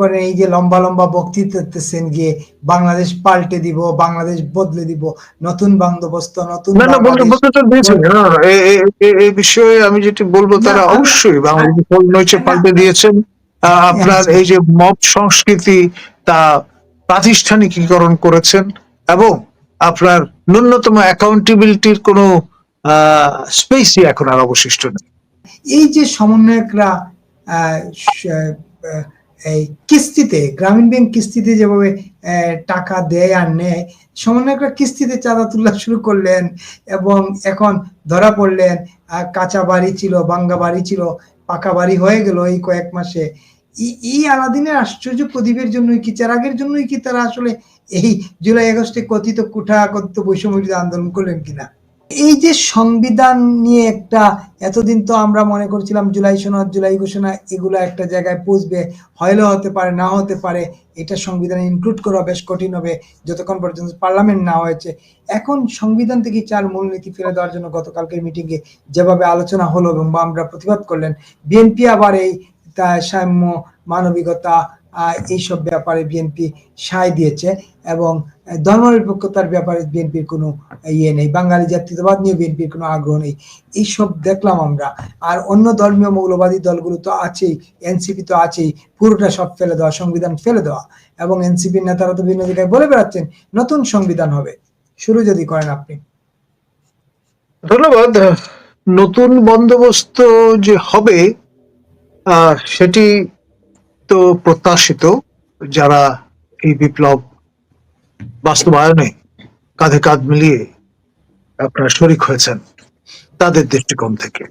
করেন এই যে লম্বা লম্বা বক্তৃতা দিতেছেন গিয়ে বাংলাদেশ পাল্টে দিব বাংলাদেশ বদলে দিব নতুন বন্দোবস্ত নতুন না না দিয়েছেন। না, এই বিষয়ে আমি যেটি বলব তারা অবশ্যই বাংলাদেশ পাল্টে দিয়েছেন। আপনার এই যে মব সংস্কৃতি তা প্রাতিষ্ঠানিকীকরণ করেছেন এবং আপনার ন্যূনতম অ্যাকাউন্টেবিলিটির কোনো স্পেসই এখন আর অবশিষ্ট নেই। এই যে সমন্বয়করা আহ, এই কিস্তিতে, গ্রামীণ ব্যাংক কিস্তিতে যেভাবে টাকা দেয় আর নেয়, সমন্বয়করা কিস্তিতে চাঁদা তোলা শুরু করলেন এবং এখন ধরা পড়লেন কাঁচা বাড়ি ছিল, বাঙ্গা বাড়ি ছিল, পাকা বাড়ি হয়ে গেল এই কয়েক মাসে। এই আলাদিনের আশ্চর্য প্রদীপের জন্যই কি, চারাগের জন্যই কি তারা আসলে এই জুলাই আগস্টে কথিত কুঠা কথিত বৈষম্য আন্দোলন করলেন কিনা? এই যে সংবিধান নিয়ে একটা এতদিন তো আমরা মনে করছিলাম জুলাই সনদ, জুলাই ঘোষণা, এগুলো একটা জায়গায় পৌঁছবে হয়লো হতে পারে না হতে পারে, এটা সংবিধানে ইনক্লুড করা বেশ কঠিন হবে, যতক্ষণ পর্যন্ত পার্লামেন্ট না হয়েছে। এখন সংবিধান থেকে চার মূলনীতি ফেলে দেওয়ার জন্য গতকালকের মিটিংয়ে যেভাবে আলোচনা হলো এবং আমরা প্রতিবাদ করলেন, বিএনপি আবার এই সাম্য মানবিকতা এইসব ব্যাপারে বিএনপি সায় দিয়েছে এবং ধর্মনিরপেক্ষতার ব্যাপারে বিএনপির কোনো ইয়ে নেই, বাঙালি জাতীয়তাবাদ নিয়ে বিএনপির কোনো আগ্রহ নেই। এইসব দেখলাম আমরা। আর অন্য ধর্মীয় মৌলবাদী দলগুলো তো আছেই এনসিপি তো আছেই, পুরোটা সব ফেলে দেওয়া, সংবিধান ফেলে দেওয়া। এবং এনসিপির নেতারা তো বিভিন্ন জায়গায় বলে বেড়াচ্ছেন, নতুন সংবিধান হবে। শুরু যদি করেন আপনি। ধন্যবাদ। নতুন বন্দোবস্ত যে হবে সেটি তো প্রত্যাশিত যারা এই বিপ্লব বাস্তবায়নে কাঁধে কাঁধ মিলিয়ে আপনার শরিক হয়েছেন তাদের দৃষ্টিকোণ থেকে।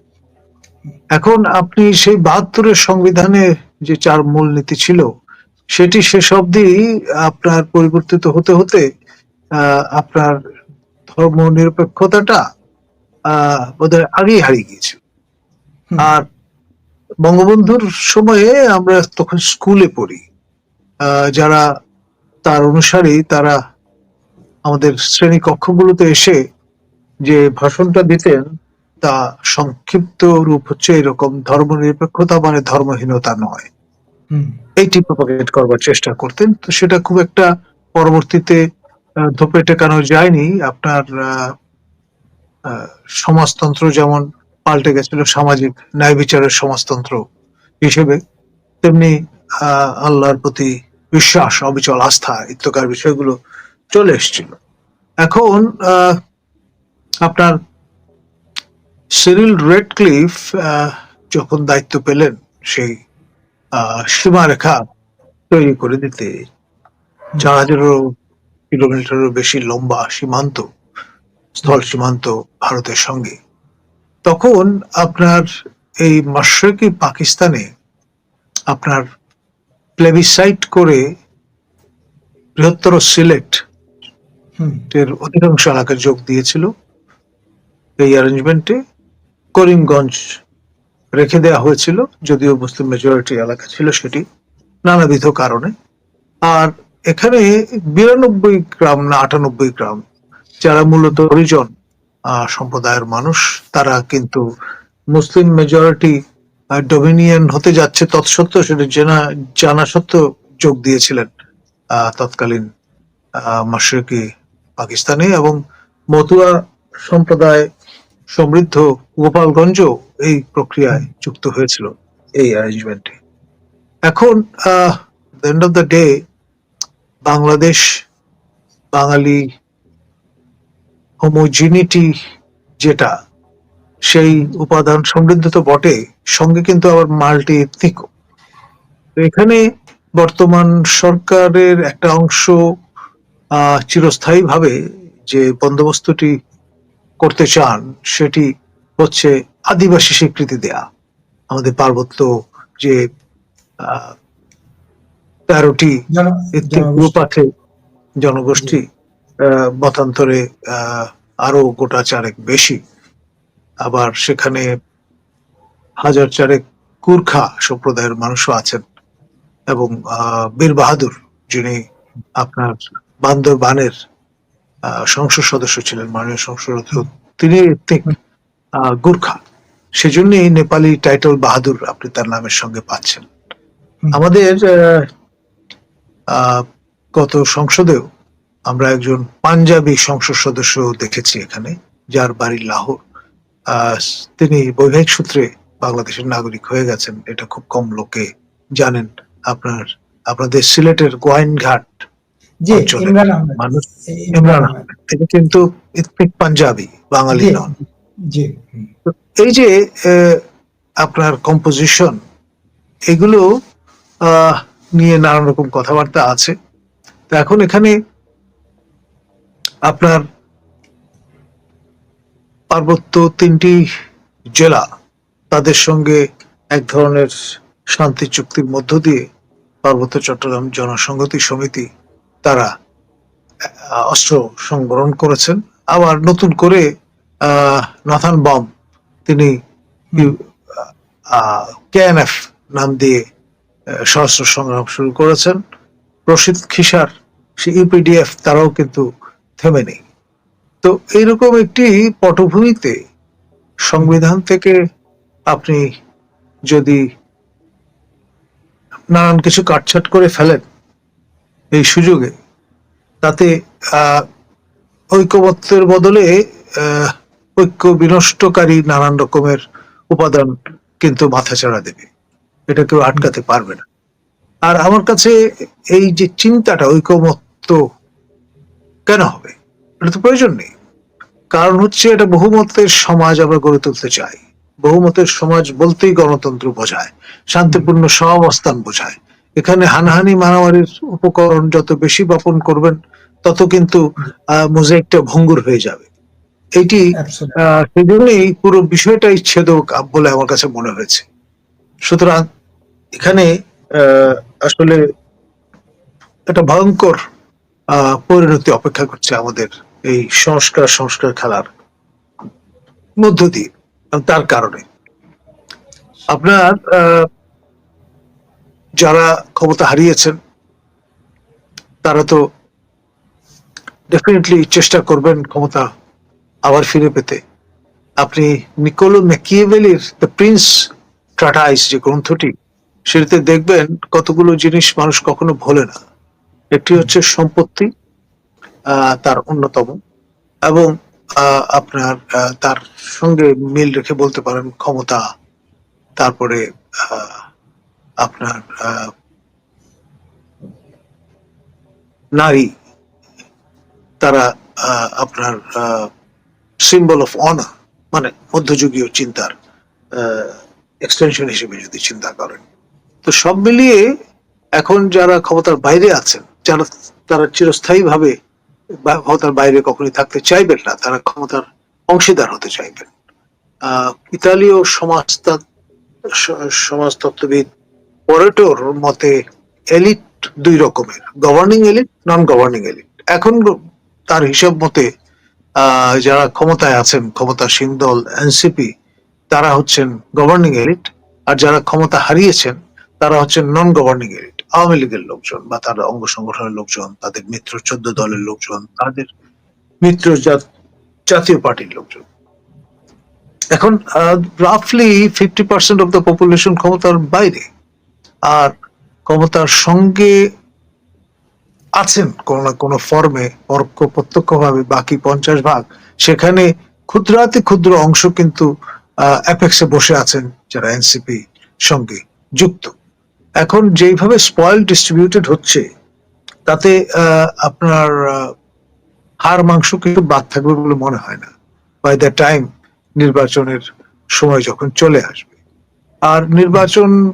এখন আপনি সেই বাহাত্তরের সংবিধানে যে চার মূল নীতি ছিল সেটি শেষ অবধি আপনার পরিবর্তিত হতে হতে আহ, আপনার ধর্ম নিরপেক্ষতাটা আহ বোধহয় আগেই হারিয়ে গিয়েছিল। আর বঙ্গবন্ধুর সময়ে আমরা তখন স্কুলে পড়ি। আহ, যারা তার অনুসারী তারা আমাদের শ্রেণি কক্ষগুলোতে এসে যে ভাষণটা দিতেন তা সংক্ষিপ্ত রূপ হচ্ছে এরকম ধর্ম নিরপেক্ষতা মানে ধর্মহীনতা নয়। হুম। এইটি প্রপাগেট করবার চেষ্টা করতেন। তো সেটা খুব একটা পরবর্তীতে ধোপে টেকানো যায়নি। আপনার আহ, আহ, সমাজতন্ত্র যেমন পাল্টে গেছিল সামাজিক ন্যায় বিচারের সমাজতন্ত্র হিসেবে। তেমনি আল্লাহর প্রতি বিশ্বাস, অবিচল আস্থা ইত্যকার বিষয়গুলো চলে এসেছিল। এখন আপনার সিরিল রেডক্লিফ যখন দায়িত্ব পেলেন, সেই সীমারেখা তৈরি করে দিতে চার হাজারেরও কিলোমিটারেরও বেশি লম্বা সীমান্ত, স্থল সীমান্ত ভারতের সঙ্গে তখন আপনার এই মাশরকি পাকিস্তানে আপনার প্লেবিসাইট করে বৃহত্তর সিলেট এর অধিকাংশ এলাকা যোগ দিয়েছিল। এই অ্যারেঞ্জমেন্টে করিমগঞ্জ রেখে দেওয়া হয়েছিল, যদিও মুসলিম মেজরিটি এলাকা ছিল সেটি নানাবিধ কারণে। আর এখানে বিরানব্বই গ্রাম না আটানব্বই গ্রাম, যারা মূলত হরিজন সম্প্রদায়ের মানুষ তারা কিন্তু মুসলিম মেজরিটি ডোমিনিয়ন হতে যাচ্ছে তৎসত্ত্বেও সেটা জানা জানা সত্ত্বেও যোগ দিয়েছিলেন তৎকালীন আহ, মাশরিকি পাকিস্তানে এবং মতুয়া সম্প্রদায় সমৃদ্ধ গোপালগঞ্জ এই প্রক্রিয়ায় যুক্ত হয়েছিল এই অ্যারেঞ্জমেন্টে এখন end of the day Bangladesh Bengali homogeneity যেটা সেই উপাদান সমৃদ্ধ তো বটে সঙ্গে কিন্তু আবার মাল্টি এথনিক এখানে বর্তমান সরকারের একটা অংশ আহ চিরস্থায়ী ভাবে যে বন্দোবস্তটি করতে চান সেটি হচ্ছে আদিবাসী স্বীকৃতি দেয়া আমাদের পার্বত্য যে আহ, তেরোটি। গ্রুপ আছে জনগোষ্ঠী মতান্তরে আহ, আরও গোটা চারেক বেশি। আবার সেখানে হাজার চারেক কুরখা সম্প্রদায়ের মানুষও আছেন এবং বীর বাহাদুর যিনি আপনার বান্দরবানের সংসদ সদস্য ছিলেন মাননীয় সংসদ তিনি এথনিক আহ, গুর্খা। সেজন্যই নেপালি টাইটেল বাহাদুর আপনি তার নামের সঙ্গে পাচ্ছেন। আমাদের গত সংসদেও আমরা একজন পাঞ্জাবি সংসদ সদস্য দেখেছি এখানে যার বাড়ি লাহোর। তিনি বৈবাহিক সূত্রে বাংলাদেশের নাগরিক হয়ে গেছেন এটা খুব কম লোকে জানেন। আপনার আপনাদের সিলেটের গোয়াইনঘাট মানুষ ইমরান তিনি কিন্তু পাঞ্জাবি বাঙালি নন। এই যে আপনার কম্পোজিশন এগুলো আহ, নিয়ে নানান রকম কথাবার্তা আছে। তো এখন এখানে আপনার পার্বত্য তিনটি জেলা তাদের সঙ্গে এক ধরনের শান্তি চুক্তির মধ্য দিয়ে পার্বত্য চট্টগ্রাম জনসংহতি সমিতি তারা অস্ত্র সংবরণ করেছেন। আবার নতুন করে নাথান বম তিনি কেএনএফ নাম দিয়ে সশস্ত্র সংগ্রাম শুরু করেছেন। রশিদ খিসার, সে ইউপিডিএফ, তারাও কিন্তু থেমে নেই। তো এইরকম একটি পটভূমিতে সংবিধান থেকে আপনি যদি নানান কিছু কাটছাট করে ফেলেন এই সুযোগে, তাতে ঐকমত্যের বদলে ঐক্য বিনষ্টকারী নানান রকমের উপাদান কিন্তু মাথাচাড়া দেবে। এটা কেউ আটকাতে পারবে না। আর আমার কাছে এই যে চিন্তাটা ঐকমত্য কেন হবে? এটা তো প্রয়োজন নেই। কারণ হচ্ছে এটা বহুমতের সমাজ আমরা গড়ে তুলতে চাই। বহুমতের সমাজ বলতেই গণতন্ত্র বোঝায় শান্তিপূর্ণ সহাবস্থান বোঝায়। এখানে হানাহানি মারামারির উপকরণ যত বেশি বপন করবেন তত কিন্তু মোজাইকটা ভঙ্গুর হয়ে যাবে। এটি absolutely. আহ, সেই জন্যই পুরো বিষয়টাই ছেদক বলে আমার কাছে মনে হয়েছে। সুতরাং এখানে আহ, আসলে একটা ভয়ঙ্কর পরিণতি অপেক্ষা করছে আমাদের এই সংস্কার সংস্কার খেলার মধ্য দিয়ে তার কারণে। আপনার যারা ক্ষমতা হারিয়েছেন, তারা তো ডেফিনেটলি চেষ্টা করবেন ক্ষমতা আবার ফিরে পেতে। আপনি নিকোলো ম্যাকিয়েভেলির দ্য প্রিন্স ট্রাটাইস যে গ্রন্থটি, সেটাতে দেখবেন কতগুলো জিনিস মানুষ কখনো ভোলে না। একটি হচ্ছে সম্পত্তি তার অন্যতম এবং আপনার তার সঙ্গে মিল রেখে বলতে পারেন ক্ষমতা, তারপরে আপনার নারী, তারা আপনার সিম্বল অফ অনার মানে মধ্যযুগীয় চিন্তার এক্সটেনশন হিসেবে যদি চিন্তা করেন। তো সব মিলিয়ে এখন যারা ক্ষমতার বাইরে আছেন যারা তারা চিরস্থায়ী ভাবে ক্ষমতার বাইরে কখনোই থাকতে চাইবেন না তারা ক্ষমতার অংশীদার হতে চাইবেন। আহ, ইতালীয় সমাজতত্ত্ববিদ পরেটোর মতে এলিট দুই রকমের governing elite non governing elite এখন তার হিসাব মতে যারা ক্ষমতায় আছেন ক্ষমতাসীন দল এনসিপি তারা হচ্ছেন গভর্নিং এলিট আর যারা ক্ষমতা হারিয়েছেন তারা হচ্ছেন নন গভর্নিং এলিট আওয়ামী লীগের লোকজন বা তার অঙ্গ সংগঠনের লোকজন, তাদের মিত্র চোদ্দ দলের লোকজন, তাদের মিত্র জাতীয় পার্টির লোকজন। এখন রাফলি fifty percent of the population ক্ষমতার বাইরে। আর ক্ষমতার সঙ্গে আছেন কোনো না কোনো ফর্মে পরোক্ষ প্রত্যক্ষভাবে বাকি পঞ্চাশ ভাগ। সেখানে ক্ষুদ্রাতি ক্ষুদ্র অংশ কিন্তু অ্যাপেক্সে বসে আছেন যারা এনসিপি সঙ্গে যুক্ত। এখন যেইভাবে স্পয়েল ডিস্ট্রিবিউটেড হচ্ছে তাতে আপনার হাড় মাংস কিন্তু বাদ থাকবে বলে মনে হয় না। বাই দ্য টাইম নির্বাচনের সময় যখন চলে আসবে। আর নির্বাচন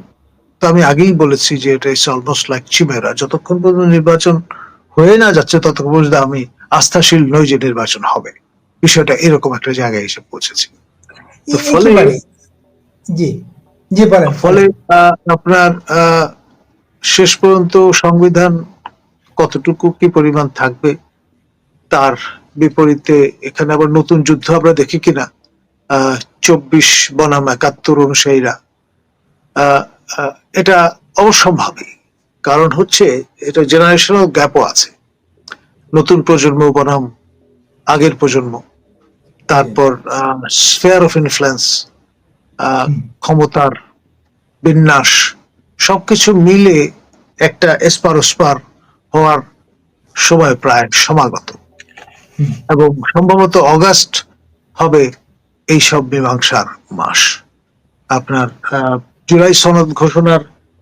তো আমি আগেই বলেছি যে এটা ইস অলমোস্ট লাইক চিমেরা যতক্ষণ পর্যন্ত নির্বাচন হয়ে না যাচ্ছে ততক্ষণ পর্যন্ত আমি আস্থাশীল নই যে নির্বাচন হবে। বিষয়টা এরকম একটা জায়গায় এসে পৌঁছেছি। তো ফলে- জি। জি, বলেন ফলে আপনার শেষ পর্যন্ত সংবিধান কতটুকু কি পরিমাণ থাকবে, তার বিপরীতে এখানে আবার নতুন যুদ্ধ আমরা দেখি কিনা চব্বিশ বনাম একাত্তর অনুসারীরা এটা অবশ্যম্ভাবী কারণ হচ্ছে, এটা জেনারেশনাল গ্যাপও আছে নতুন প্রজন্ম বনাম, আগের প্রজন্ম, তারপর স্ফেয়ার অফ ইনফ্লুয়েন্স। ক্ষমতার বিন্যাস সবকিছু মিলে একটা এসপার ওসপার হওয়ার সময় প্রায় সমাগত। এবং সম্ভবত অগাস্ট হবে এই সব মীমাংসার মাস। আপনার আহ, জুলাই সনদ ঘোষণার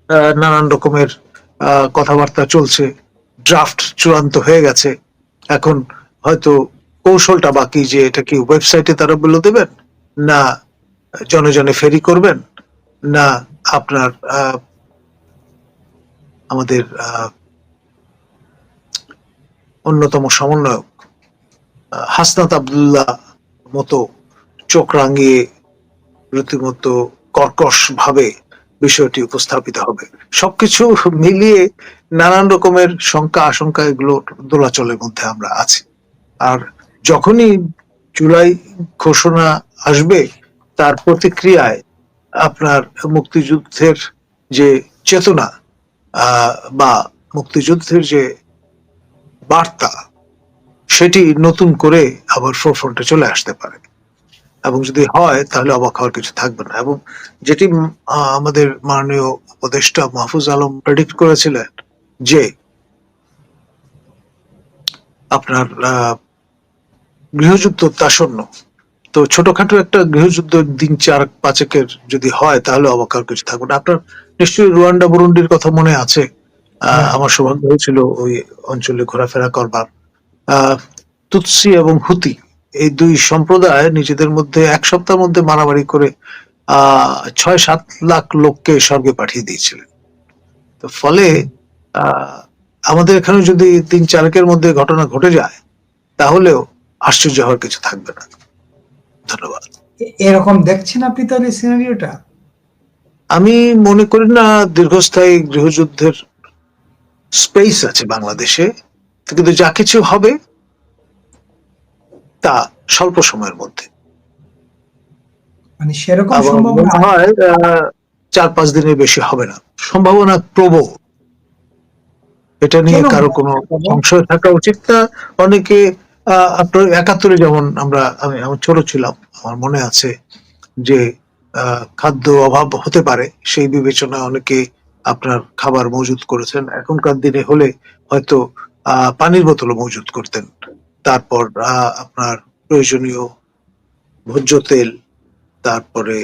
আহ, নানান রকমের আহ, কথাবার্তা চলছে। ড্রাফট চূড়ান্ত হয়ে গেছে। এখন হয়তো কৌশলটা বাকি যে এটা কি ওয়েবসাইটে তারা বলে দেবেন? না জনে জনে ফেরি করবেন? না, আপনার আমাদের অন্যতম সমন্বয়ক হাসনাত আবদুল্লাহ মতো চোখ রাঙিয়ে রীতিমতো কর্কশ ভাবে বিষয়টি উপস্থাপিত হবে। সবকিছু মিলিয়ে নানান রকমের শঙ্কা, আশঙ্কা এগুলো দোলাচলের মধ্যে আমরা আছি। আর যখনই জুলাই ঘোষণা আসবে তার প্রতিক্রিয়ায় আপনার মুক্তিযুদ্ধের যে চেতনা বা মুক্তিযুদ্ধের যে বার্তা, সেটি নতুন করে আবার ফোরফ্রন্টে চলে আসতে পারে। এবং যদি হয়, তাহলে অবাক হওয়ার কিছু থাকবে না। এবং যেটি আমাদের মাননীয় উপদেষ্টা মাহফুজ আলম প্রেডিক্ট করেছিলেন যে আপনার গৃহযুদ্ধ তাসন্ন তো ছোটখাটো একটা গৃহযুদ্ধ দিন চার পাঁচেকের যদি হয় তাহলে অবাক হওয়ার কিছু থাকবে না আপনার নিশ্চয়ই রুয়ান্ডা বুরুন্ডির কথা মনে আছে। হ্যাঁ। আমার সৌভাগ্য হয়েছিল ওই অঞ্চলে ঘোরাফেরা করবার। তুৎসি এবং হুতি এই দুই সম্প্রদায় নিজেদের মধ্যে এক সপ্তাহের মধ্যে মারামারি করে আহ ছয় সাত লাখ লোককে স্বর্গে পাঠিয়ে দিয়েছিলেন। তো ফলে আহ, আমাদের এখানে যদি তিন চারকের মধ্যে ঘটনা ঘটে যায় তাহলেও আশ্চর্য হওয়ার কিছু থাকবে না। ধন্যবাদ। এরকম দেখছেন আপনি তাহলে সিনারিওটা? আমি মনে করি না দীর্ঘস্থায়ী গৃহযুদ্ধের স্পেস আছে বাংলাদেশে কিন্তু যা কিছু হবে তা স্বল্প সময়ের মধ্যে। মানে সেরকম সম্ভাবনা হয় চার পাঁচ দিনের বেশি হবে না। সম্ভাবনা প্রবল। এটা নিয়ে কারও কোনো সংশয় থাকা উচিত না। অনেকে আপনার একাত্তরে যেমন আমরা আমি আমি ছোট ছিলাম আমার মনে আছে যে আহ, খাদ্য অভাব হতে পারে সেই বিবেচনায় অনেকে আপনার খাবার মজুত করেছেন। এখনকার দিনে হলে হয়তো আহ, পানির বোতলও মজুত করতেন। তারপর আহ, আপনার প্রয়োজনীয় ভোজ্য তেল তারপরে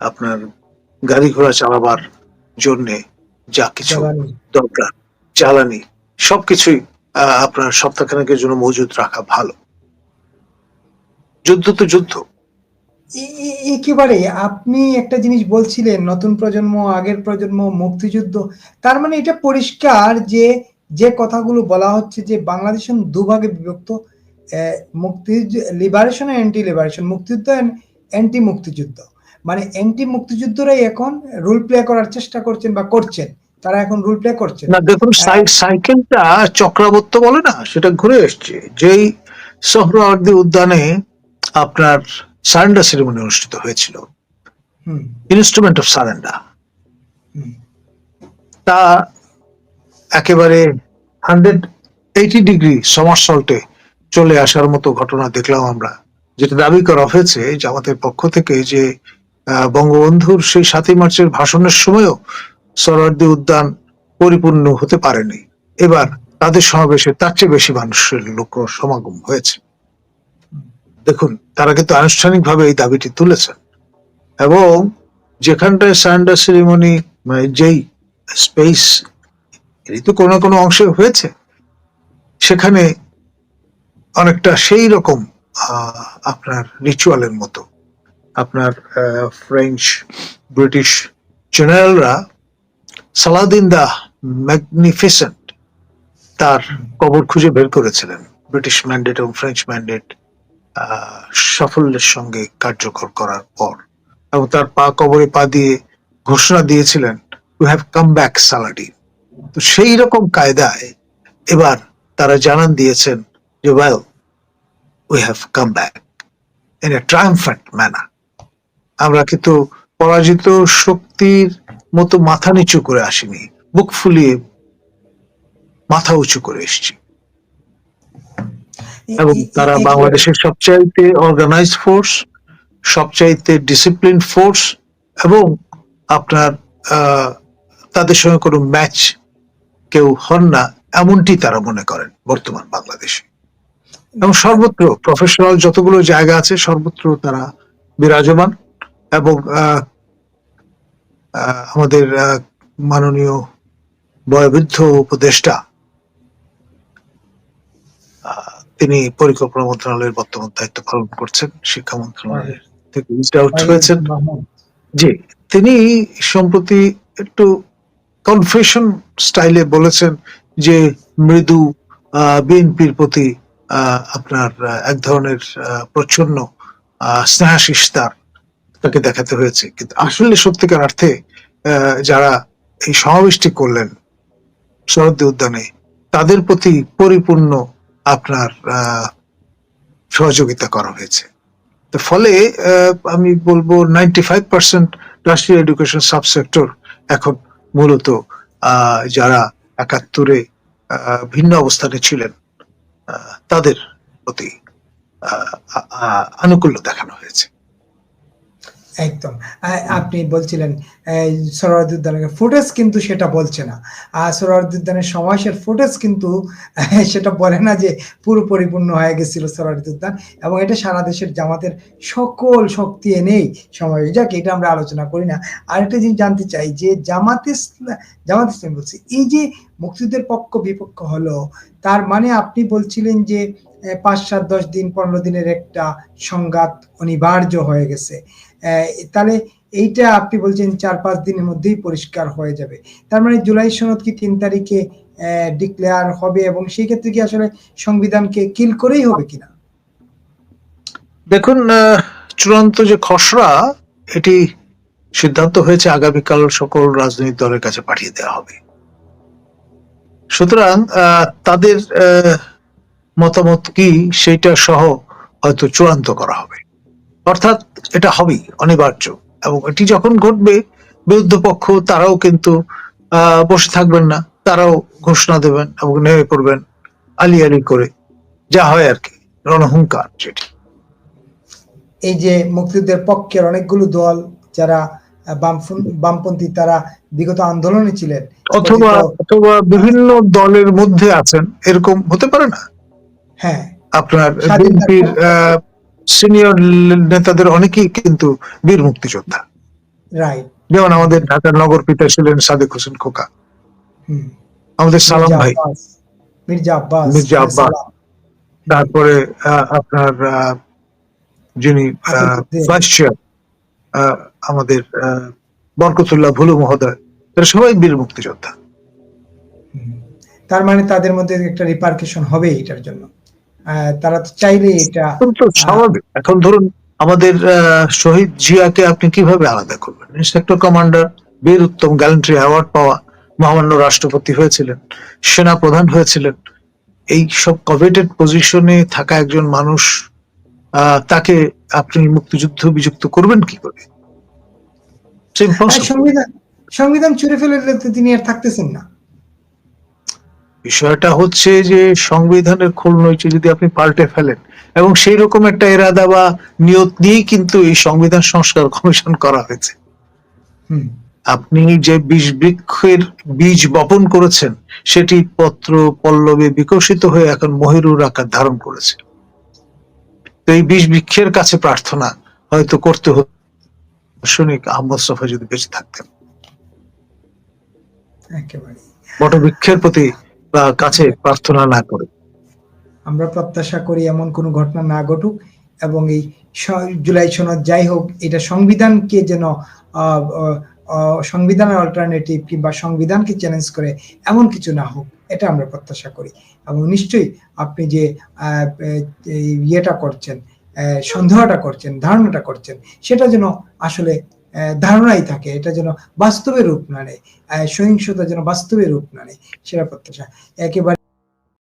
আপনার গাড়ি ঘোড়া চালাবার জন্যে যা কিছু দরকার জ্বালানি সবকিছুই আপনার সপ্তাহখানেকের জন্য মজুদ রাখা ভালো। যুদ্ধ তো যুদ্ধ। একেবারে আপনি একটা জিনিস বলছিলেন, নতুন প্রজন্ম, আগের প্রজন্ম, মুক্তিযুদ্ধ। তার মানে এটা পরিষ্কার যে যে কথাগুলো বলা হচ্ছে যে, বাংলাদেশ দুভাগে বিভক্ত। মুক্তি লিবারেশন অ্যান্টি লিবারেশন মুক্তিযুদ্ধ অ্যান্টি মুক্তিযুদ্ধ মানে অ্যান্টি মুক্তিযুদ্ধরাই এখন রোল প্লে করার চেষ্টা করছেন বা করছেন। তারা এখন রোল প্লে করছেন না দেখুন সাইকেলটা চক্রাবর্ত বলে না সেটা ঘুরে এসছে। যেই সোহরাওয়ার্দী উদ্যানে আপনার সারেন্ডার সেরেমনি অনুষ্ঠিত হয়েছিল। হুম। ইনস্ট্রুমেন্ট অফ সারেন্ডার তা একেবারে হান্ড্রেড এইটি ডিগ্রি সমারসল্টে চলে আসার মতো ঘটনা দেখলাম আমরা। যেটা দাবি করা হয়েছে জামাতের পক্ষ থেকে যে আহ, বঙ্গবন্ধুর সেই সাতই মার্চের ভাষণের সময়ও সরওয়ার্দী উদ্যান পরিপূর্ণ হতে পারেনি। এবার তাদের সমাবেশে তার চেয়ে বেশি মানুষের লোক সমাগম হয়েছে। দেখুন, তারা কিন্তু আনুষ্ঠানিকভাবে এই দাবিটি তুলেছেন। এবং যেখানটায় সারেন্ডার সেরিমনি মানে যেই স্পেস এরই তো কোনো কোনো অংশে হয়েছে। সেখানে অনেকটা সেই রকম আপনার রিচুয়ালের মতো। আপনার ফ্রেঞ্চ ব্রিটিশ জেনারেলরা সালাদিন দা ম্যাগনিফিসেন্ট তার কবর খুঁজে বের করেছিলেন। ব্রিটিশ ম্যান্ডেট এবং ফ্রেঞ্চ ম্যান্ডেট সাফল্যের সঙ্গে কার্যকর করার পর এবং তার পা কবরে পা দিয়ে ঘোষণা দিয়েছিলেন we have come back Saladin তো সেই রকম কায়দায় এবার তারা জানান দিয়েছেন যে well we have come back in a triumphant manner আমরা কিন্তু পরাজিত শক্তির মতো মাথা নিচু করে আসিনি। বুক ফুলিয়ে মাথা উঁচু করে এসেছি। এবং তারা বাংলাদেশের সবচাইতে অর্গানাইজ ফোর্স সবচাইতে ডিসিপ্লিন ফোর্স এবং আপনার আহ, তাদের সঙ্গে কোনো ম্যাচ কেউ হন না এমনটি তারা মনে করেন বর্তমান বাংলাদেশে। এবং সর্বত্র প্রফেশনাল যতগুলো জায়গা আছে সর্বত্র তারা বিরাজমান এবং আমাদের মাননীয় বয়োবৃদ্ধ উপদেষ্টা তিনি পরিকল্পনা মন্ত্রণালয়ের বর্তমান দায়িত্ব পালন করছেন শিক্ষা মন্ত্রণালয়ের থেকে আউট হয়েছেন। জি তিনি সম্প্রতি একটু কনফেশন স্টাইলে বলেছেন যে মৃদু বিএনপির প্রতি আহ, আপনার এক ধরনের প্রচ্ছন্ন আহ, স্নেহাশিস্তার তাকে দেখাতে হয়েছে। কিন্তু আসলে সত্যিকার অর্থে যারা এই সমাবেশটি করলেন শরদ্দি উদ্যানে, তাদের প্রতি পরিপূর্ণ আপনার সহযোগিতা করা হয়েছে। তো ফলে আমি বলব নাইনটি ফাইভ পার্সেন্ট রাষ্ট্রীয় এডুকেশন সাবসেক্টর এখন মূলত যারা একাত্তরে ভিন্ন অবস্থানে ছিলেন তাদের প্রতি আনুকূল্য দেখানো হয়েছে। একদম। আপনি বলছিলেন সরোয়ার্দী ফুটেজ কিন্তু সেটা বলছে না। আর সরোয়ার্দী উদ্যানের সমাবেশের ফুটেজ কিন্তু সেটা বলে না যে পুরো পরিপূর্ণ হয়ে গেছিল সরোয়ার্দী উদ্যান এবং এটা সারা দেশের জামাতের সকল শক্তি এনেই সমাবেশ। যাক, এটা আমরা আলোচনা করি না। আর একটা জিনিস জানতে চাই যে জামাত জামাত ইসলাম বলছি, এই যে মুক্তিযুদ্ধের পক্ষ বিপক্ষ হলো, তার মানে আপনি বলছিলেন যে পাঁচ সাত দশ দিন পনেরো দিনের একটা সংঘাত অনিবার্য হয়ে গেছে। তাহলে এইটা আপনি বলছেন চার পাঁচ দিনের মধ্যেই পরিষ্কার হয়ে যাবে। তার মানে জুলাই সনদ কি তিন তারিখে ডিক্লেয়ার হবে এবং সেই ক্ষেত্রে কি আসলে সংবিধানকে কিল করেই হবে কিনা? দেখুন চূড়ান্ত যে খসড়া, এটি সিদ্ধান্ত হয়েছে আগামীকাল সকল রাজনৈতিক দলের কাছে পাঠিয়ে দেওয়া হবে। সুতরাং তাদের মতামত কি সেইটা সহ হয়তো চূড়ান্ত করা হবে। অর্থাৎ এটা হবেই অনিবার্য। এবং এটি যখন ঘটবে বিরুদ্ধ পক্ষ তারাও কিন্তু বসে থাকবেন না। তারাও ঘোষণা দেবেন এবং নেমে পড়বেন আলি আলি করে। যা হয় আর কি রণহুঙ্কার যেটি। এই যে মুক্তিযুদ্ধের পক্ষের অনেকগুলো দল যারা বামপন্থী তারা বিগত আন্দোলনে ছিলেন। অথবা অথবা বিভিন্ন দলের মধ্যে আছেন এরকম হতে পারে না? হ্যাঁ। আপনার বিএনপির সিনিয়র নেতাদের অনেকেই কিন্তু বীর মুক্তিযোদ্ধা। যেমন আমাদের ঢাকার নগর পিতা ছিলেন সাদেক হোসেন খোকা। আমাদের সালাম ভাই। মির্জা আব্বাস মির্জা আব্বাস। তারপরে আপনার যিনি। ভাইস চেয়ার আমাদের বরকতুল্লাহ ভুলু মহোদয় তারা সবাই বীর মুক্তিযোদ্ধা। তার মানে তাদের মধ্যে একটা রিপার্কেশন হবে এটার জন্য। তারা তো চাইলে এটা স্বাভাবিক। এখন ধরুন আমাদের শহীদ জিয়াকে আপনি কীভাবে আলাদা করবেন? সেক্টর কমান্ডার বীর উত্তম গ্যালেন্ট্রি অ্যাওয়ার্ড পাওয়া মহামান্য রাষ্ট্রপতি হয়েছিলেন সেনা প্রধান হয়েছিলেন। এই সব কভেটেড পজিশনে থাকা একজন মানুষ আহ, তাকে আপনি মুক্তিযুদ্ধ বিযুক্ত করবেন কি করে? সংবিধান সংবিধান চুরে ফেলে তিনি আর থাকতেছেন না। বিষয়টা হচ্ছে যে সংবিধানের খোল নইচে যদি আপনি পাল্টে ফেলেন এবং সেই রকম একটা এরাদা বা নিয়ত নিয়েই কিন্তু এই সংবিধান সংস্কার কমিশন করা হয়েছে। আপনি যে বীজ বৃক্ষের বীজ বপন করেছেন সেটি পত্র পল্লবে বিকশিত হয়ে এখন মহিরুর আকার ধারণ করেছে। তো এই বীজ বৃক্ষের কাছে প্রার্থনা হয়তো করতে হতো দার্শনিক আহমদ সফা যদি বেঁচে থাকতেন। একেবারে বটবৃক্ষের প্রতি কাছে প্রার্থনা না করে। আমরা প্রত্যাশা করি এমন কোনো ঘটনা না ঘটুক এবং এই জুলাই সনদ যাই হোক, এটা সংবিধানকে যেন সংবিধানের অল্টারনেটিভ কিংবা সংবিধানকে চ্যালেঞ্জ করে এমন কিছু না হোক, এটা আমরা প্রত্যাশা করি। এবং নিশ্চয়ই আপনি যে ইয়েটা করছেন সন্দেহটা করছেন, ধারণাটা করছেন, সেটা যেন আসলে ধারণাই থাকে। এটা যেন বাস্তবে রূপ না নেয় সহিংসতা যেন বাস্তবে রূপ না নেয়, সেটা প্রত্যাশা। একেবারে